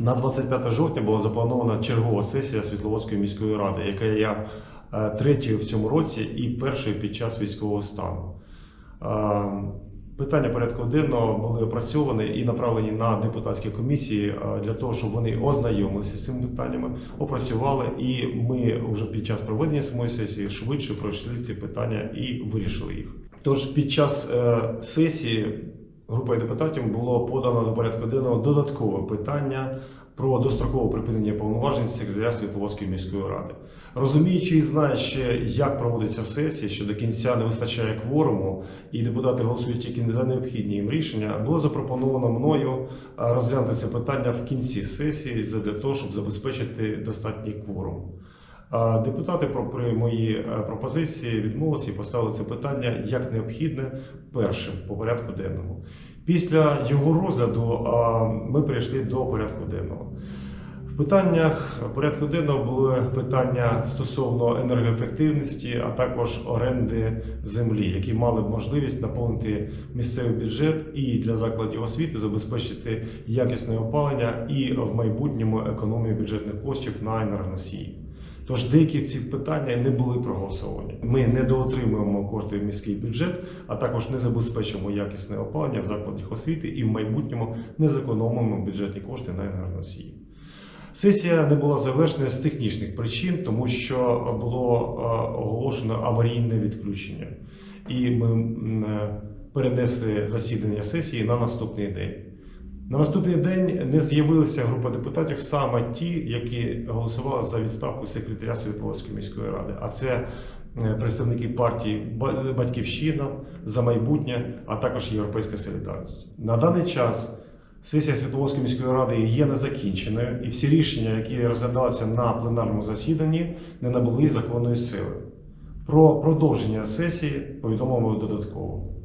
На 25 жовтня була запланована чергова сесія Світловодської міської ради, яка є е, третьою в цьому році і першою під час військового стану. Е, Питання порядку денного були опрацьовані і направлені на депутатські комісії е, для того, щоб вони ознайомилися з цими питаннями, опрацювали, і ми вже під час проведення самої сесії швидше пройшли ці питання і вирішили їх. Тож під час сесії групою депутатів було подано до порядку денного додаткове питання про дострокове припинення повноважень секретаря Світловодської міської ради. Розуміючи і знаючи, як проводиться сесія, що до кінця не вистачає кворуму, і депутати голосують тільки за необхідні їм рішення, було запропоновано мною е, розглянути це питання в кінці сесії для того, щоб забезпечити достатній кворум. Депутати при мої е, пропозиції відмовилися і поставили це питання як необхідне першим по порядку денному. Після його розгляду ми перейшли до порядку денного. В питаннях порядку денного були питання стосовно енергоефективності, а також оренди землі, які мали б можливість наповнити місцевий бюджет і для закладів освіти забезпечити якісне опалення і в майбутньому економію бюджетних коштів на енергоносії. Тож деякі ці питання не були проголосовані. Ми не доотримуємо кошти в міський бюджет, а також не забезпечимо якісне опалення в закладах освіти і в майбутньому не зекономимо бюджетні кошти на енергоносії. Сесія не була завершена з технічних причин, тому що було е, оголошено аварійне відключення, і ми е, перенесли засідання сесії на наступний день. На наступний день не з'явилася група депутатів саме ті, які голосували за відставку секретаря Світловодської міської ради. А це е, представники партії Батьківщина за майбутнє, а також Європейська Солідарність. На даний час сесія Світловодської міської ради є незакінченою, і всі рішення, які розглядалися на пленарному засіданні, не набули законної сили. Про продовження сесії повідомимо додатково.